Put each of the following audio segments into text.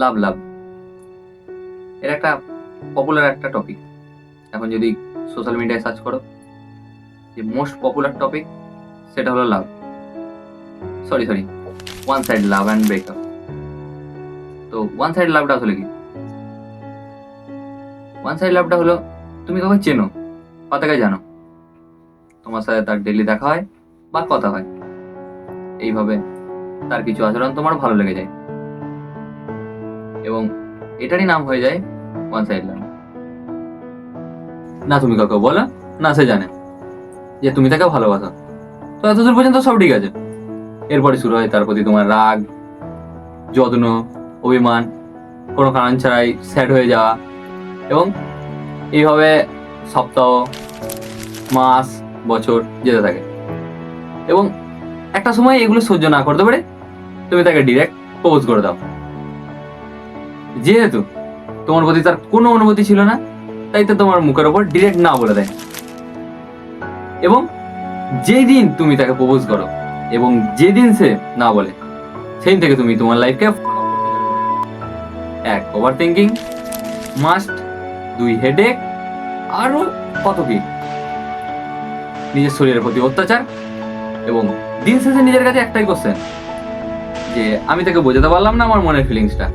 লাভ লাভ। এর একটা পপুলার একটা টপিক এখন যদি সোশ্যাল মিডিয়ায় সার্চ করো, যে মোস্ট পপুলার টপিক সেটা হলো love. Sorry sorry one side love and breakup তো ওয়ান সাইড লাভটা আসলে কি? ওয়ান সাইড লাভটা হলো, তুমি কাউকে চেনো বা তাকে জানো। তোমার সাথে তার ডেলি দেখা হয় বা কথা হয়। এইভাবে তার কিছু আচরণ তোমার ভালো লেগে যায়। এবং এটারই নাম হয়ে যায় ওয়ান সাইড লাভ না, তুমি কাউকে বলো, না, সে জানে যে তুমি তাকে ভালোবাসো। তো এতদূর পর্যন্ত সব ঠিক আছে। এরপরে শুরু হয় তার প্রতি তোমার রাগ, যত্ন, অভিমান, কোনো কারণ ছাড়াই স্যাড হয়ে যাওয়া। এবং এইভাবে সপ্তাহ, মাস, বছর যেতে থাকে। এবং একটা সময় এগুলো সহ্য না করতে পারে তুমি তাকে ডিরেক্ট প্রপোজ করে দাও। যেহেতু তোমার প্রতি তার কোনো অনুভূতি ছিল না, তাই তো তোমার মুখের ওপর ডিরেক্ট না বলে দেয়। এবং যেই দিন তুমি তাকে প্রপোজ করো এবং যেদিন সে না বলে সেই থেকে তুমি তোমার লাইফকে এক ওভার থিঙ্কিং মাস্ট দুই হেডেক আরও কত কি? নিজের শরীরের প্রতি অত্যাচার এবং দিন শেষে নিজের কাছে একটাই কোশ্চেন যে আমি তাকে বোঝাতে পারলাম না আমার মনের ফিলিংসটা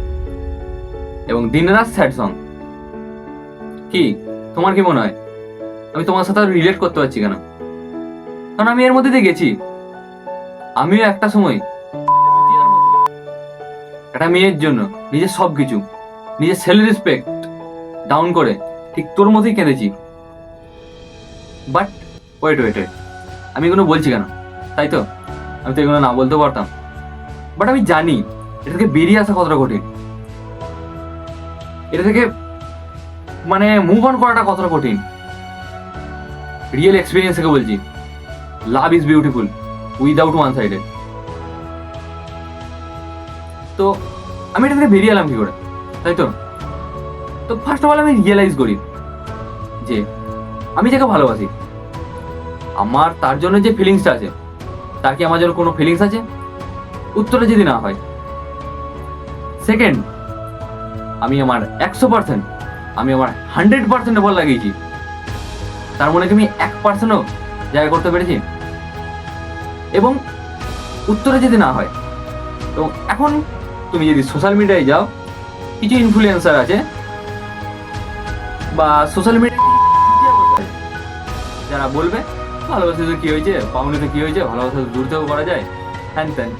এবং দিন রাত স্যাড সং। কি? তোমার কি মনে হয়? আমি তোমার সাথে রিলেট করতে পারছি কেন? কারণ আমি এর মধ্যে দিয়ে গেছি। আমিও একটা সময় একটা মেয়ের জন্য নিজের সব কিছু নিজের সেলফ রেসপেক্ট ডাউন করে ঠিক তোর মতোই কেঁদেছি। বাট ওয়েট ওয়েট ওয়েট আমি এগুলো বলছি কেন? তাই তো? আমি তো এগুলো না বলতেও পারতাম। বাট আমি জানি, এটাকে বেরিয়ে আসা কতটা কঠিন। এটা থেকে মানে মুভ অন করাটা কতটা কঠিন? রিয়েল এক্সপিরিয়েন্স থেকে বলছি। Love is beautiful without one সাইডে তো আমি এটা থেকে বেরিয়ে এলাম কি করে? তাই তো? তো ফার্স্ট অফ অল আমি রিয়েলাইজ করি যে আমি যাকে ভালোবাসি, আমার তার জন্য যে ফিলিংসটা আছে, তার কি আমার জন্য কোনো ফিলিংস আছে? উত্তরে যদি না হয়। সেকেন্ড আমি আমার একশো পার্সেন্ট আমি আমার হান্ড্রেড পার্সেন্ট বল লাগিয়েছি। তার মনে কি আমি এক পার্সেন্টও জায়গা করতে পেরেছি? এবং উত্তরে যদি না হয়, তো এখন তুমি যদি সোশ্যাল মিডিয়ায় যাও, কিছু ইনফ্লুয়েন্সার আছে, বা সোশ্যাল মিডিয়া যারা বলবে, ভালোবাসা তো কি হয়েছে? পাউনিতে কি হয়েছে? ভালোবাসা দূর থেকেও করা যায়। হ্যান ত্যান।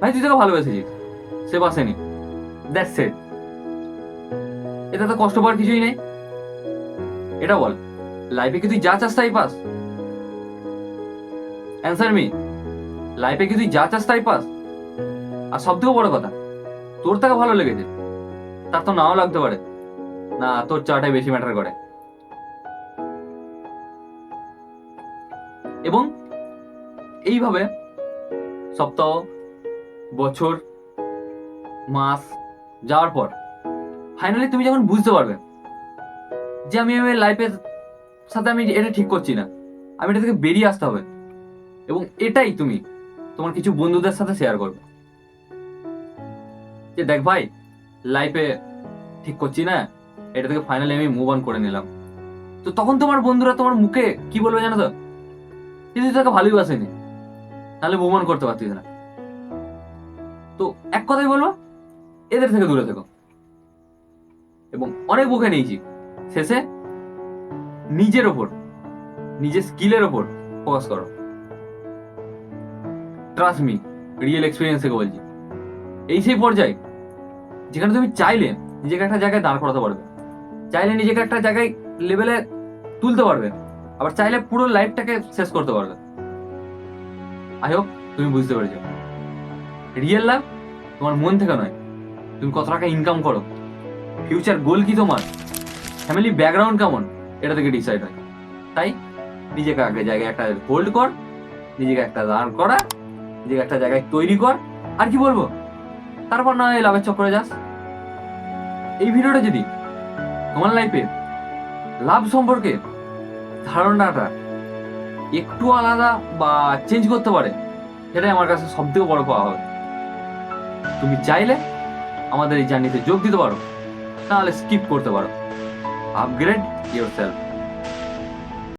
ভাই, তুই তোকে ভালোবেসেছিস? সে বাসেনি। দ্যাটস ইট এতে তো কষ্ট পাওয়ার কিছুই নেই। এটা বল লাইফে কি তুই যা চাস তাই পাস? অ্যান্সার মি লাইফে কি তুই যা চাস তাই পাস? আর সব থেকে বড় কথা, তোর তাকে ভালো লেগেছে। তার তো নাও লাগতে পারে। না, তোর চাটাই বেশি ম্যাটার করে। এবং এইভাবে সপ্তাহ, বছর, মাস যাওয়ার পর ফাইনালি তুমি যখন বুঝতে পারবে যে আমি আমার লাইফের সাথে আমি এটা ঠিক করছি না, আমি এটা থেকে বেরিয়ে আসতে হবে। এবং এটাই তুমি তোমার কিছু বন্ধুদের সাথে শেয়ার করবে। যে দেখ ভাই লাইফে ঠিক করছি না, এটা থেকে ফাইনালি আমি মুভ অন করে নিলাম। তো তখন তোমার বন্ধুরা তোমার মুখে কি বলবে জানো তো? কিন্তু তাকে ভালোবাসেনি তাহলে মুভ অন করতে পারতিস না। তো এক কথাই বলব, এদের থেকে দূরে থেকো। এবং অনেক বুকে নিয়েছি। শেষে নিজের ওপর, নিজের স্কিলের ওপর ফোকাস করো। ট্রাস্ট মি রিয়েল এক্সপিরিয়েন্স থেকে বলছি। এই সেই পর্যায়ে যেখানে তুমি চাইলে নিজেকে একটা জায়গায় দাঁড় করাতে পারবে। চাইলে নিজেকে একটা জায়গায় লেভেলে তুলতে পারবে। আবার চাইলে পুরো লাইফটাকে শেষ করতে পারবে। আই হোপ তুমি বুঝতে পেরেছ। রিয়েল লাভ তোমার মন থেকে নয়। তুমি কত টাকা ইনকাম করো। ফিউচার গোল কি তোমার? ফ্যামিলি ব্যাকগ্রাউন্ড কেমন? এটা থেকে ডিসাইড হয়। তাই নিজেকে আগে জায়গায় একটা হোল্ড কর, নিজেকে একটা দাঁড় করা, নিজেকে একটা জায়গায় তৈরি কর। আর কি বলব? তারপর না হয় লাভের চক্করে যাস। এই ভিডিওটা যদি তোমার লাইফে লাভ সম্পর্কে ধারণাটা একটু আলাদা বা চেঞ্জ করতে পারে, সেটাই আমার কাছে সব থেকে বড় পাওয়া হবে তুমি চাইলে আমাদের এই জার্নিতে যোগ দিতে পারো। তাহলে স্কিপ করতে পারো। Upgrade your self